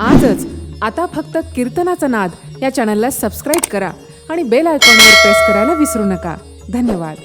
आजच आता फक्त कीर्तनाचा नाद या चॅनलला सबस्क्राईब करा आणि बेल आयकॉनवर प्रेस करायला विसरू नका. धन्यवाद.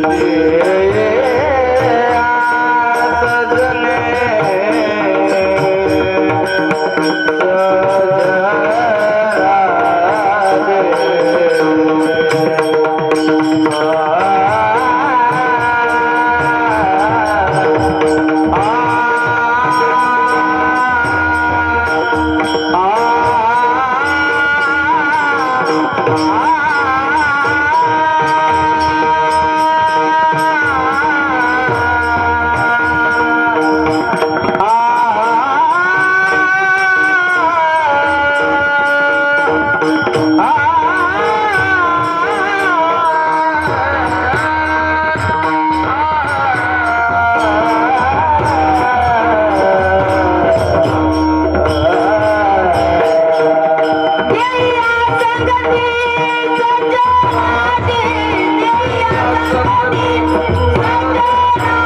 Yeah. Thank you.